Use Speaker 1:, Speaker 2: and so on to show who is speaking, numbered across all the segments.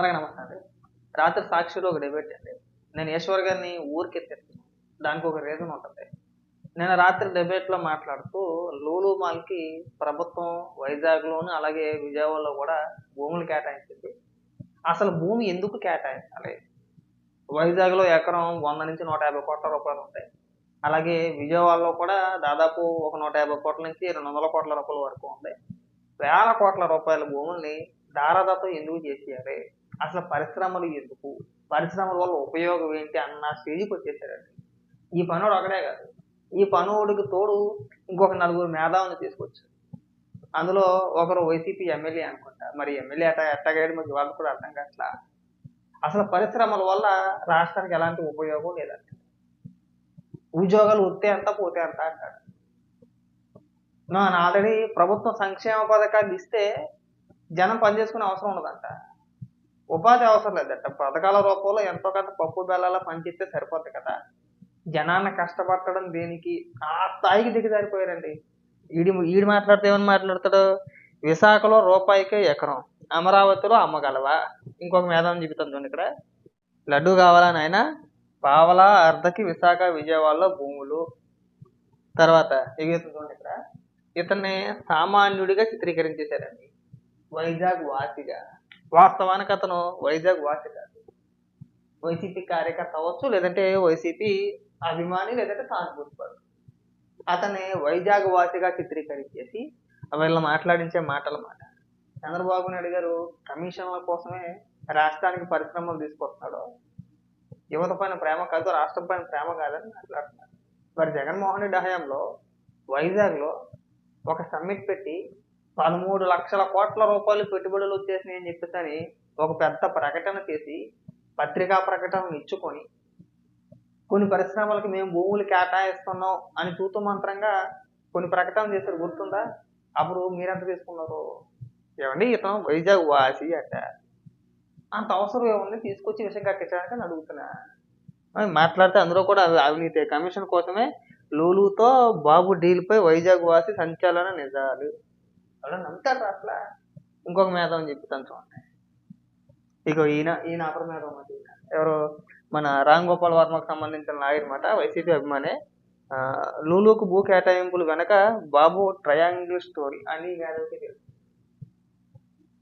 Speaker 1: అందరికీ నమస్తే అండి రాత్రి సాక్షిలో ఒక డిబేట్ అండి నేను ఈశ్వర్ గారిని ఊరికెత్తాను దానికి ఒక రీజన్ ఉంటుంది. నేను రాత్రి డిబేట్లో మాట్లాడుతూ లూలు మాల్కి ప్రభుత్వం వైజాగ్లోను అలాగే విజయవాడలో కూడా భూములు కేటాయించింది. అసలు భూమి ఎందుకు కేటాయించాలి? వైజాగ్లో ఎకరం వంద నుంచి నూట యాభై కోట్ల రూపాయలు ఉంటాయి. అలాగే విజయవాడలో కూడా దాదాపు ఒక నూట యాభై కోట్ల నుంచి రెండు వందల కోట్ల రూపాయల వరకు ఉంది. వేల కోట్ల రూపాయల భూముల్ని దారాదత్తం ఎందుకు చేసేయాలి? అసలు పరిశ్రమలు ఎందుకు? పరిశ్రమల వల్ల ఉపయోగం ఏంటి అన్న స్టేజ్కి వచ్చేసారండి. ఈ పనుడు ఒకడే కాదు. ఈ పనుడికి తోడు ఇంకొక నలుగురు మేధావుని తీసుకొచ్చారు. అందులో ఒకరు వైసీపీ ఎమ్మెల్యే అనుకుంటా. మరి ఎమ్మెల్యే అట్ట ఎట్టగాడు మరి వాళ్ళకి కూడా అర్థం కావట్లా? అసలు పరిశ్రమల వల్ల రాష్ట్రానికి ఎలాంటి ఉపయోగం లేదంట ఉద్యోగాలు వస్తే అంత పోతే అంత అంటాడు. నేను ఆల్రెడీ ప్రభుత్వం సంక్షేమ పథకాలు ఇస్తే జనం పనిచేసుకునే అవసరం ఉండదంట. ఉపాధి అవసరం లేదంట. పథకాల రూపంలో ఎంతో కొంత పప్పు బెల్లాల పనిచేస్తే సరిపోద్ది కదా. జనాన్ని కష్టపడటం దేనికి? ఆ స్థాయికి దిగజారిపోయారండి. ఈడి ఈడు మాట్లాడితే ఏమని మాట్లాడతాడు? విశాఖలో రూపాయికే ఎకరం అమరావతిలో అమ్మగలవా? ఇంకొక మేధావం చెబుతాను చూడండి ఇక్కడ. లడ్డు కావాలా నాయన? పావలా అర్ధకి విశాఖ విజయవాడలో భూములు. తర్వాత ఎగుతుంది చూడండి ఇక్కడ. ఇతన్ని సామాన్యుడిగా చిత్రీకరించేశారండి. వైజాగ్ వాసిగా. వాస్తవానికి అతను వైజాగ్ వాసి కాదు. వైసీపీ కార్యకర్త అవ్వచ్చు లేదంటే వైసీపీ అభిమాని లేదంటే సానుభూతిపడు అతన్ని వైజాగ్ వాసిగా చిత్రీకరించేసి వీళ్ళ మాట్లాడించే మాటల మాట. చంద్రబాబు నాయుడు గారు కమిషన్ల కోసమే రాష్ట్రానికి పరిశ్రమలు తీసుకొస్తున్నాడు యువత పైన ప్రేమ కాదు రాష్ట్రం పైన ప్రేమ కాదని మాట్లాడుతున్నారు. మరి జగన్మోహన్ రెడ్డి హయాంలో వైజాగ్లో ఒక సమ్మిట్ పెట్టి పదమూడు లక్షల కోట్ల రూపాయలు పెట్టుబడులు వచ్చేసినాయి అని చెప్పేసి ఒక పెద్ద ప్రకటన చేసి పత్రికా ప్రకటనలు ఇచ్చుకొని కొన్ని పరిశ్రమలకు మేము భూములు కేటాయిస్తున్నాం అని తూతు మంత్రంగా కొన్ని ప్రకటనలు చేశారు. గుర్తుందా? అప్పుడు మీరెంత తీసుకున్నారు? ఏమండి ఇతను వైజాగ్ వాసి అట. అంత అవసరం ఏముంది? తీసుకొచ్చి విషయం కట్టించడానికి అని అడుగుతున్నా. మాట్లాడితే అందులో కూడా అవినీతి కమిషన్ కోసమే లూలుతో బాబు డీల్పై వైజాగ్ వాసి సంచలన నిజాలు. అలా నమ్ముతారు అసలు ఇంకొక మేధావం చెప్తాను చూడండి. ఇక ఈయన. ఈయన అపర మేధావం అది ఈయన. ఎవరు మన రామ్ గోపాల్ వర్మకు సంబంధించిన నాయర్ మాట వైసీపీ అభిమానే. లూలుకు భూ కేటాయింపులు వెనక బాబు ట్రయాంగిల్ స్టోరీ అని మేధావికి తెలుసు.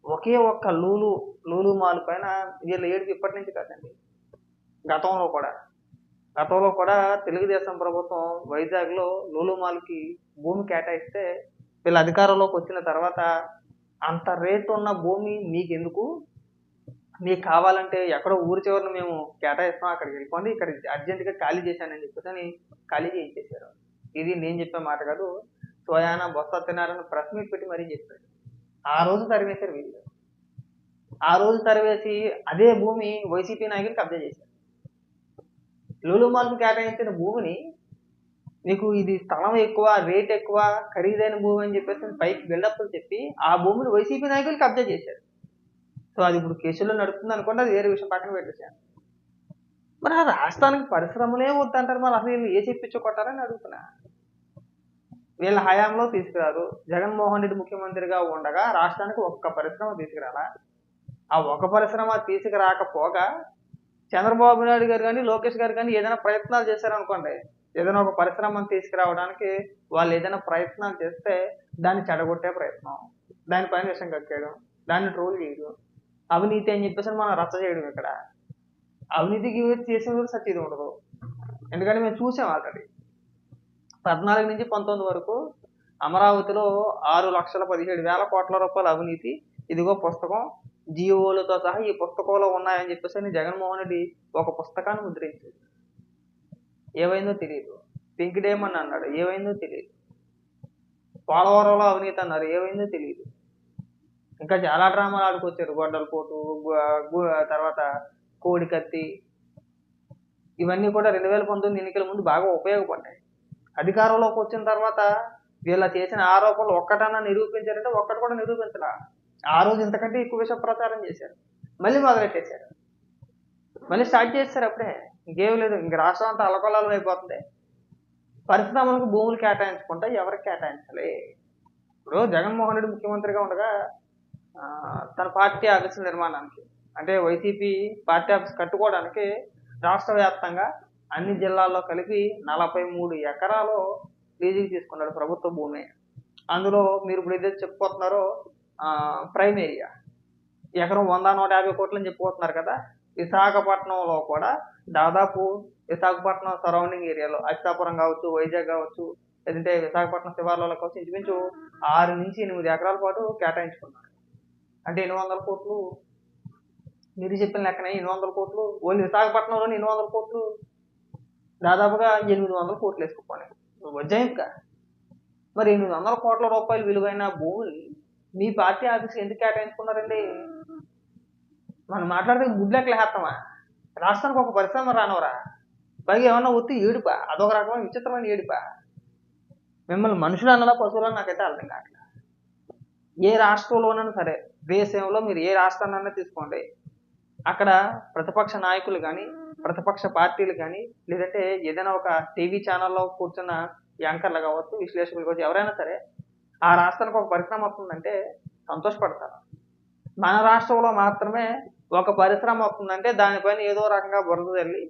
Speaker 1: ఒకే ఒక్క లూలు లూలు మాల్ పైన వీళ్ళ ఏడుపు ఇప్పటి నుంచి కాదండి. గతంలో కూడా. గతంలో కూడా తెలుగుదేశం ప్రభుత్వం వైజాగ్లో లూలు మాల్కి భూమి కేటాయిస్తే వీళ్ళ అధికారంలోకి వచ్చిన తర్వాత అంత రేటు ఉన్న భూమి మీకు ఎందుకు మీకు కావాలంటే ఎక్కడో ఊరి చివరిని మేము కేటాయిస్తాం అక్కడికి వెళ్ళిపోండి ఇక్కడ అర్జెంటుగా ఖాళీ చేశానని చెప్పేసి అని ఖాళీ చేయించేశారు. ఇది నేను చెప్పే మాట కాదు. సోయాన బొత్స తినారని ప్రెస్ మీట్ పెట్టి మరీ చెప్పాడు. ఆ రోజు తరివేశారు వీళ్ళు. ఆ రోజు తరివేసి అదే భూమి వైసీపీ నాయకులు కబ్జా చేశారు. లూలుమాల్కు కేటాయించిన భూమిని నీకు ఇది స్థలం ఎక్కువ రేట్ ఎక్కువ ఖరీదైన భూమి అని చెప్పేసి పైకి బిల్డప్ చెప్పి ఆ భూమిని వైసీపీ నాయకులు కబ్జా చేశారు. సో అది ఇప్పుడు కేసులో నడుస్తుంది అనుకోండి అది వేరే విషయం పక్కన పెట్టేశాను మరి ఆ రాష్ట్రానికి పరిశ్రమలే వద్దంటారు మరి అసలు వీళ్ళు ఏ చెప్పించుకుంటారని అడుగుతున్నా. వీళ్ళ హయాంలో తీసుకురారు జగన్మోహన్ రెడ్డి ముఖ్యమంత్రిగా ఉండగా రాష్ట్రానికి ఒక్క పరిశ్రమ తీసుకురాలా? ఆ ఒక పరిశ్రమ తీసుకురాకపోగా చంద్రబాబు నాయుడు గారు కానీ లోకేష్ గారు కానీ ఏదైనా ప్రయత్నాలు చేశారనుకోండి ఏదైనా ఒక పరిశ్రమను తీసుకురావడానికి వాళ్ళు ఏదైనా ప్రయత్నాలు చేస్తే దాన్ని చెడగొట్టే ప్రయత్నం. దానిపైన విషయం కక్కేయడం దాన్ని ట్రోల్ చేయడం. అవినీతి అని చెప్పేసి మనం రచ్చ చేయడం ఇక్కడ. అవినీతికి చేసిన కూడా సత్యది ఉండదు. ఎందుకంటే మేము చూసాం ఆల్రెడీ. పద్నాలుగు నుంచి పంతొమ్మిది వరకు అమరావతిలో ఆరు లక్షల పదిహేడు వేల కోట్ల రూపాయల అవినీతి ఇదిగో పుస్తకం జియోలతో సహా ఈ పుస్తకంలో ఉన్నాయని చెప్పేసి అని జగన్మోహన్ రెడ్డి ఒక పుస్తకాన్ని ముద్రించాడు. ఏవైందో తెలియదు పింక్ అన్నాడు ఏవైందో తెలియదు పోలవరంలో అవినీతి అన్నారు ఏవైందో తెలియదు ఇంకా చాలా డ్రామాలు ఆడుకొచ్చారు గొడ్డల పోటు తర్వాత కోడి కత్తి ఇవన్నీ కూడా రెండు వేల పంతొమ్మిది ఎన్నికల ముందు బాగా ఉపయోగపడ్డాయి. అధికారంలోకి వచ్చిన తర్వాత వీళ్ళ చేసిన ఆరోపణలు ఒక్కటన్నా నిరూపించారంటే ఒక్కటి కూడా నిరూపించలా. ఆ రోజు ఇంతకంటే ఎక్కువ విష ప్రచారం చేశారు. మళ్ళీ మొదలెట్టేశారు. మళ్ళీ స్టార్ట్ చేస్తారు అప్పుడే. ఇంకేం లేదు. ఇంక రాష్ట్రం అంతా అలకొలాలు అయిపోతుంది. పరిశ్రమలకు భూములు కేటాయించుకుంటా ఎవరికి కేటాయించాలి? ఇప్పుడు జగన్మోహన్ రెడ్డి ముఖ్యమంత్రిగా ఉండగా తన పార్టీ ఆఫీసుల నిర్మాణానికి అంటే వైసీపీ పార్టీ ఆఫీస్ కట్టుకోవడానికి రాష్ట్ర వ్యాప్తంగా అన్ని జిల్లాల్లో కలిపి నలభై మూడు ఎకరాలు లీజుకి తీసుకున్నాడు ప్రభుత్వ భూమి. అందులో మీరు ఇప్పుడు ఏదైతే చెప్పుకోతున్నారో ప్రైమ్ ఏరియా ఎకరం వంద నూట యాభై కోట్లని చెప్పుకోతున్నారు కదా. విశాఖపట్నంలో కూడా దాదాపు విశాఖపట్నం సరౌండింగ్ ఏరియాలో అచ్చాపురం కావచ్చు వైజాగ్ కావచ్చు లేదంటే విశాఖపట్నం శివార్లలో కావచ్చు ఇంచుమించు ఆరు నుంచి ఎనిమిది ఎకరాల పాటు కేటాయించుకున్నారు. అంటే ఎనిమిది వందల కోట్లు మీరు చెప్పిన లెక్కనే ఎనిమిది వందల కోట్లు ఓన్లీ విశాఖపట్నంలోని ఎనిమిది వందల కోట్లు దాదాపుగా ఎనిమిది వందల కోట్లు వేసుకుపోయి వచ్చాయి మరి ఎనిమిది వందల కోట్ల రూపాయలు విలువైన భూమిని మీ పార్టీ ఆఫీస్ ఎందుకు కేటాయించుకున్నారండి? మనం మాట్లాడితే గుడ్లెక్కలు వేస్తామా రాష్ట్రానికి ఒక పరిశ్రమ రానవరా పైగా ఏమన్నా ఒత్తి ఏడుపా? అదొక రకమైన విచిత్రమైన ఏడుపా? మిమ్మల్ని మనుషులు అన్నదా పశువులు నాకైతే అర్థం కావట్లేదు. ఏ రాష్ట్రంలోనైనా సరే దేశంలో మీరు ఏ రాష్ట్రాన్నైనా తీసుకోండి. అక్కడ ప్రతిపక్ష నాయకులు కానీ ప్రతిపక్ష పార్టీలు కానీ లేదంటే ఏదైనా ఒక టీవీ ఛానల్లో కూర్చున్న యాంకర్లు కావచ్చు విశ్లేషకులు కావచ్చు ఎవరైనా సరే ఆ రాష్ట్రానికి ఒక పరిశ్రమ వస్తుందంటే సంతోషపడతారు. మన రాష్ట్రంలో మాత్రమే ఒక పరిశ్రమ వస్తుందంటే దానిపైన ఏదో రకంగా బురద తల్లి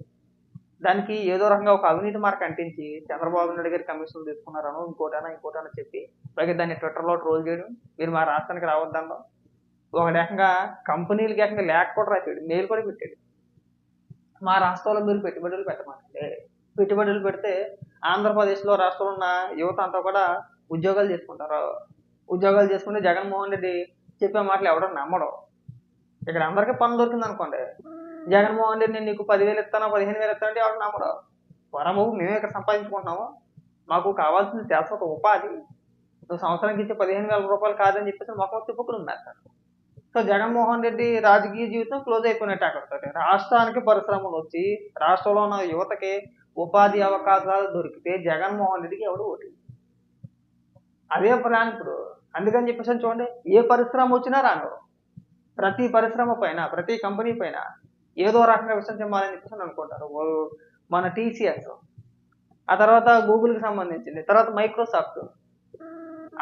Speaker 1: దానికి ఏదో రకంగా ఒక అవినీతి మార్క్ అంటించి చంద్రబాబు నాయుడు గారి కమిషన్లు తీసుకున్నారనో ఇంకోటనో ఇంకోటనో చెప్పి పైగా దాన్ని ట్విట్టర్లో ట్రోల్ చేయడం మీరు మా రాష్ట్రానికి రావద్దనో ఒక రకంగా కంపెనీలకి ఏకంగా లేఖ కూడా రాశాడు మెయిల్ కూడా పెట్టాడు. మా రాష్ట్రంలో మీరు పెట్టుబడులు పెట్టమంటే పెట్టుబడులు పెడితే ఆంధ్రప్రదేశ్లో రాష్ట్రంలో ఉన్న యువత అంతా కూడా ఉద్యోగాలు చేసుకుంటారు. ఉద్యోగాలు చేసుకుంటే జగన్మోహన్ రెడ్డి చెప్పే మాటలు ఎవడో నమ్మడం. ఇక్కడ అందరికీ పని దొరికింది అనుకోండి. జగన్మోహన్ రెడ్డి నేను నీకు పదివేలు ఇస్తాను పదిహేను వేలు ఇస్తానంటే ఎవరు నమ్మడం వరము మేమే ఇక్కడ సంపాదించుకుంటున్నాము. మాకు కావాల్సింది శాశ్వత ఉపాధి. నువ్వు సంవత్సరానికి ఇచ్చే పదిహేను వేల రూపాయలు కాదని చెప్పేసి మొక్క తిప్పుకుని ఉన్నారు సార్. సో జగన్మోహన్ రెడ్డి రాజకీయ జీవితం క్లోజ్ అయిపోయినట్టు అక్కడితో రాష్ట్రానికి పరిశ్రమలు వచ్చి రాష్ట్రంలో ఉన్న యువతకి ఉపాధి అవకాశాలు దొరికితే జగన్మోహన్ రెడ్డికి ఎవడు ఓటి అదే ప్లాన్ ఇప్పుడు. అందుకని చెప్పేసి చూడండి ఏ పరిశ్రమ వచ్చినా రాను. ప్రతి పరిశ్రమ పైన ప్రతి కంపెనీ పైన ఏదో రకంగా విషయం చెప్పాలని చెప్పేసి అనుకుంటారు. మన టీసీఎస్ ఆ తర్వాత గూగుల్కి సంబంధించింది తర్వాత మైక్రోసాఫ్ట్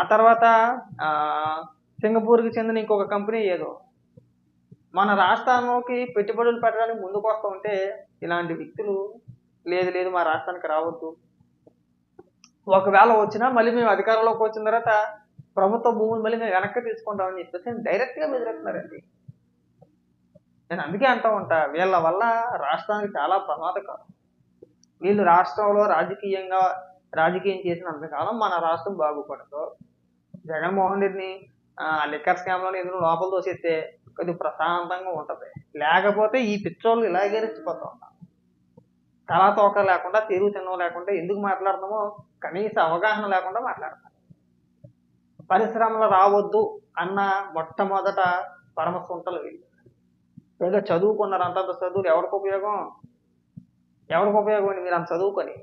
Speaker 1: ఆ తర్వాత సింగపూర్కి చెందిన ఇంకొక కంపెనీ ఏదో. మన రాష్ట్రంలోకి పెట్టుబడులు పెట్టడానికి ముందుకు వస్తూ ఉంటే ఇలాంటి వ్యక్తులు లేదు లేదు మా రాష్ట్రానికి రావద్దు. ఒకవేళ వచ్చినా మళ్ళీ మేము అధికారంలోకి వచ్చిన తర్వాత ప్రభుత్వ భూములు మళ్ళీ మేము వెనక్కి తీసుకుంటామని చెప్పేసి డైరెక్ట్గా బెదిరిస్తున్నారండి. నేను అందుకే అంటూ ఉంటా వీళ్ళ వల్ల రాష్ట్రానికి చాలా ప్రమాదకరం. వీళ్ళు రాష్ట్రంలో రాజకీయంగా రాజకీయం చేసినంతకాలం మన రాష్ట్రం బాగుపడదు. జగన్మోహన్ రెడ్డిని ఆ లిక్కర్ స్కామ్లో ఎందుకు లోపల దోసేస్తే కొద్దిగా ప్రశాంతంగా ఉంటుంది. లేకపోతే ఈ పిచ్చోళ్ళు ఇలాగే రెచ్చిపోతూ ఉంటారు. తలా తోక లేకుండా తెలుగు తినడం లేకుండా ఎందుకు మాట్లాడతామో కనీస అవగాహన లేకుండా మాట్లాడతాం పరిశ్రమలు రావద్దు అన్న మొట్టమొదట పరమసుంటలు వీళ్ళు. పైగా చదువుకున్నారు. అంతంత చదువులు ఎవరికి ఉపయోగం? ఎవరికి ఉపయోగం అండి? మీరు అంత చదువుకొని.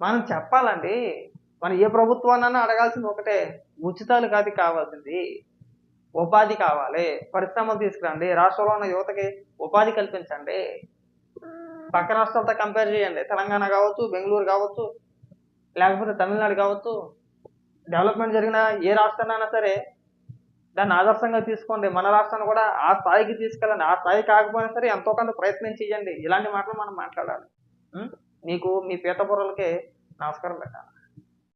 Speaker 1: మనం చెప్పాలండి మనం ఏ ప్రభుత్వాన్నైనా అడగాల్సింది ఒకటే. ఉచితాలు కాదు కావాల్సింది. ఉపాధి కావాలి. పరిశ్రమలు తీసుకురండి. రాష్ట్రంలో ఉన్న యువతకి ఉపాధి కల్పించండి. పక్క రాష్ట్రాలతో కంపేర్ చేయండి. తెలంగాణ కావచ్చు బెంగళూరు కావచ్చు లేకపోతే తమిళనాడు కావచ్చు. డెవలప్మెంట్ జరిగిన ఏ రాష్ట్రాన్నైనా సరే దాన్ని ఆదర్శంగా తీసుకోండి. మన రాష్ట్రాన్ని కూడా ఆ స్థాయికి తీసుకెళ్ళండి. ఆ స్థాయి కాకపోయినా సరే ఎంతో కొంత ప్రయత్నం చేయండి. ఇలాంటి మాటలు మనం మాట్లాడాలి. మీకు మీ పీతపురలకి నమస్కారం పెట్టాలి.